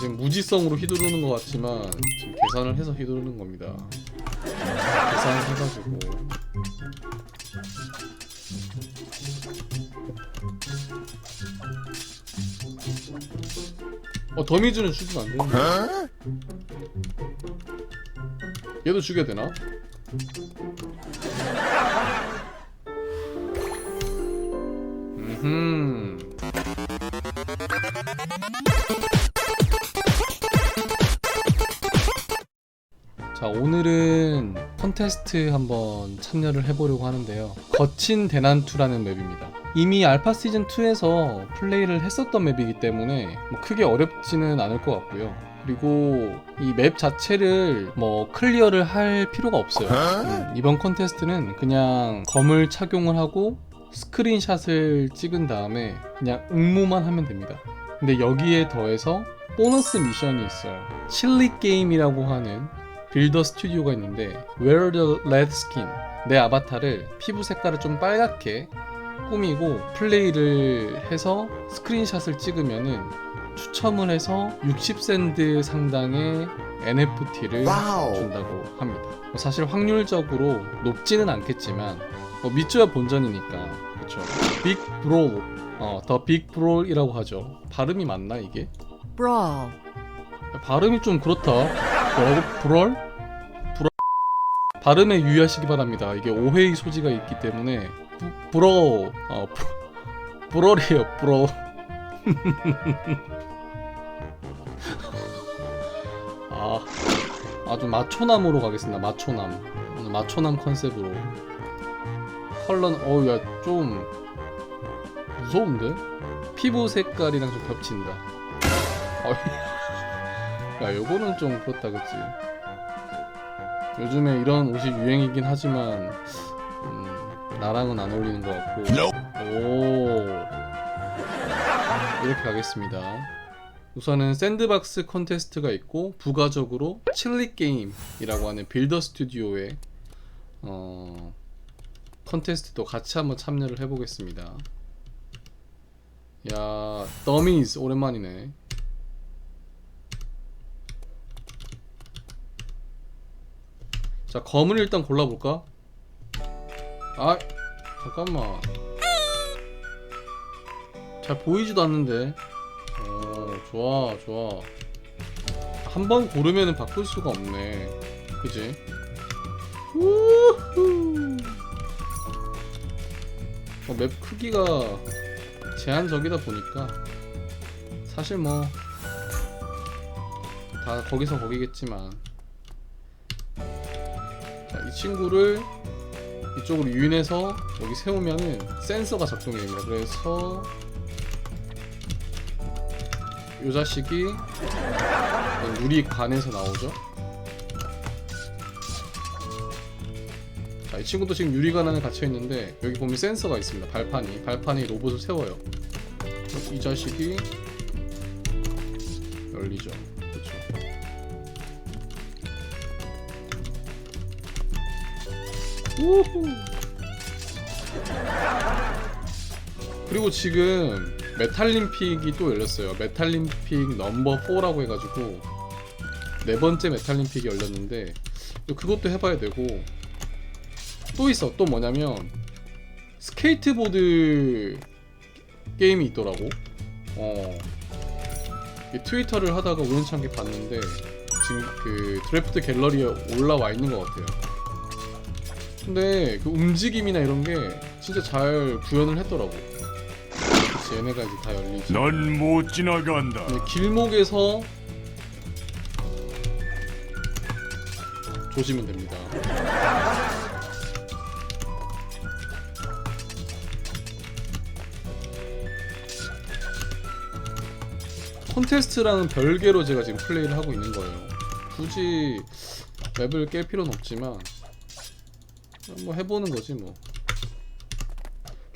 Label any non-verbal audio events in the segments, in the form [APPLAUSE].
지금 무지성으로 휘두르는 것 같지만 지금 계산을 해서 휘두르는 겁니다. 계산을 해가지고 어 더미즈는 죽이면 안 되는데 얘도 죽여야 되나? 음흠 자 오늘은 콘테스트 한번 참여를 해보려고 하는데요. 거친 대난투라는 맵입니다. 이미 알파 시즌 2에서 플레이를 했었던 맵이기 때문에 뭐 크게 어렵지는 않을 것 같고요. 그리고 이 맵 자체를 뭐 클리어를 할 필요가 없어요. 음, 이번 콘테스트는 그냥 검을 착용을 하고 스크린샷을 찍은 다음에 그냥 응모만 하면 됩니다. 근데 여기에 더해서 보너스 미션이 있어요. 칠리 게임이라고 하는 빌더 스튜디오가 있는데 Wear the Red Skin 내 아바타를 피부 색깔을 좀 빨갛게 꾸미고 플레이를 해서 스크린샷을 찍으면은 추첨을 해서 60센트 상당의 NFT를 와우. 준다고 합니다. 뭐 사실 확률적으로 높지는 않겠지만 뭐 밑줘야 본전이니까 그렇죠. 빅 브롤, 어더 빅 브롤이라고 하죠. 발음이 맞나 이게? brawl, 발음이 좀 그렇다. 뭐라고? 브롤? 브롤? 발음에 유의하시기 바랍니다. 이게 오해의 소지가 있기 때문에 부, 브롤, 어, 브, 브롤이에요. 브롤. [LAUGHS] 아, 아주 마초남으로 가겠습니다. 마초남. 오늘 마초남 컨셉으로. 컬러는 어우 야 좀 무서운데? 피부 색깔이랑 좀 겹친다. 어, 야, 요거는 좀 그렇다, 그치? 요즘에 이런 옷이 유행이긴 하지만, 음, 나랑은 안 어울리는 것 같고. 오. 이렇게 가겠습니다. 우선은 샌드박스 콘테스트가 있고, 부가적으로 칠리 게임이라고 하는 빌더 스튜디오의, 어, 콘테스트도 같이 한번 참여를 해보겠습니다. 야, 더미즈 오랜만이네. 자 검을 일단 골라볼까? 아 잠깐만. 잘 보이지도 않는데. 어 좋아 좋아. 한 번 고르면은 바꿀 수가 없네. 그지? 어, 맵 크기가 제한적이다 보니까. 사실 뭐 다 거기서 거기겠지만 자, 이 친구를 이쪽으로 유인해서 여기 세우면은 센서가 작동이 됩니다. 그래서 이 자식이 유리관에서 나오죠. 자, 이 친구도 지금 유리관 안에 갇혀 있는데 여기 보면 센서가 있습니다. 발판이 발판이 로봇을 세워요. 이 자식이 열리죠. 우후. 그리고 지금 메탈림픽이 또 열렸어요. 메탈림픽 넘버 4라고 해가지고 네 번째 메탈림픽이 열렸는데 그것도 해봐야 되고 또 있어. 또 뭐냐면 스케이트보드 게임이 있더라고. 어. 이 트위터를 하다가 우연찮게 봤는데 지금 그 드래프트 갤러리에 올라와 있는 것 같아요. 근데 그 움직임이나 이런 게 진짜 잘 구현을 했더라고. 그치, 얘네가 이제 다 열리지. 넌 못 지나간다. 근데 길목에서 조지면 됩니다. 콘테스트랑은 별개로 제가 지금 플레이를 하고 있는 거예요. 굳이 맵을 깰 필요는 없지만 뭐 해보는 거지 뭐.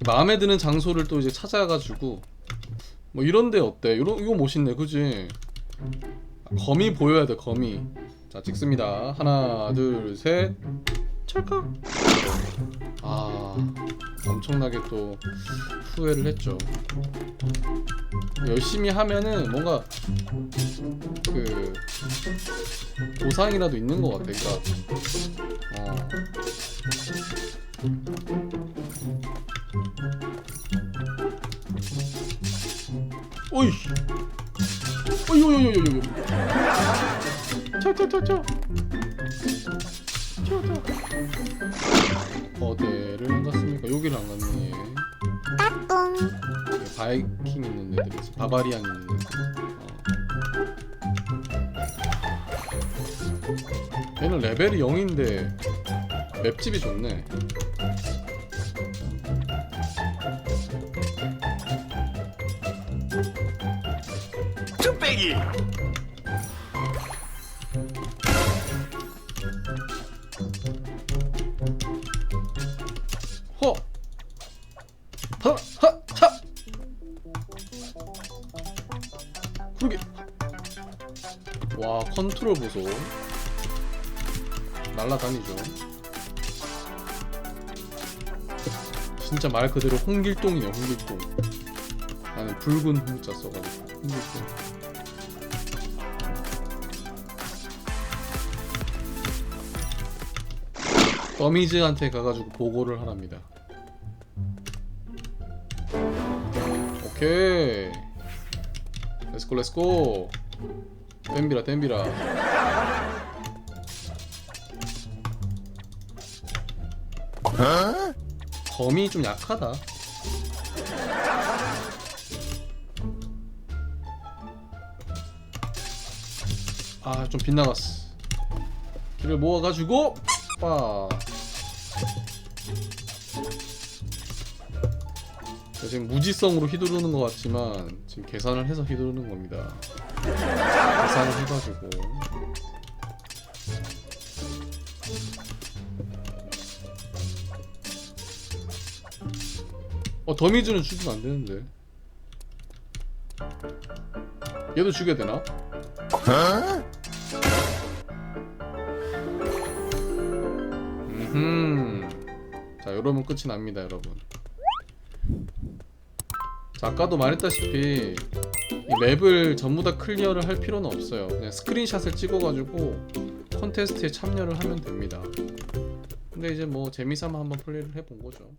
마음에 드는 장소를 또 이제 찾아가지고 뭐 이런데 어때? 이런 이거 멋있네, 그지? 검이 보여야 돼, 검이. 자, 찍습니다. 하나, 둘, 셋. 찰칵 아 엄청나게 또 후회를 했죠 열심히 하면은 뭔가 그 보상이라도 있는 것 같아 그러니까 어. 어이 차차차차 차차 어디를 안 갔습니까? 여기를 안 갔네. 여기 바이킹 있는 애들이지 바바리안 있는 애들. 어. 얘는 레벨이 0인데 맵집이 좋네 뚝배기 허! 하! 하! 하! 그러게 와 컨트롤 보소 날라다니죠 진짜 말 그대로 홍길동이네 홍길동 나는 붉은 홍자 써가지고 홍길동 더미즈한테 가가지고 보고를 하랍니다. 오케이. 렛츠고 렛츠고 댐비라 댐비라. 검이 좀 약하다 아 좀 빗나갔어 길을 모아가지고 빠 자, 지금 무지성으로 휘두르는 것 같지만 지금 계산을 해서 휘두르는 겁니다. 계산을 해가지고 어 더미즈는 죽이면 안 되는데 얘도 죽여야 되나? 자 이러면 끝이 납니다 여러분 자, 아까도 말했다시피 이 맵을 전부 다 클리어를 할 필요는 없어요. 그냥 스크린샷을 찍어가지고 콘테스트에 참여를 하면 됩니다. 근데 이제 뭐 재미삼아 한번 플레이를 해본 거죠.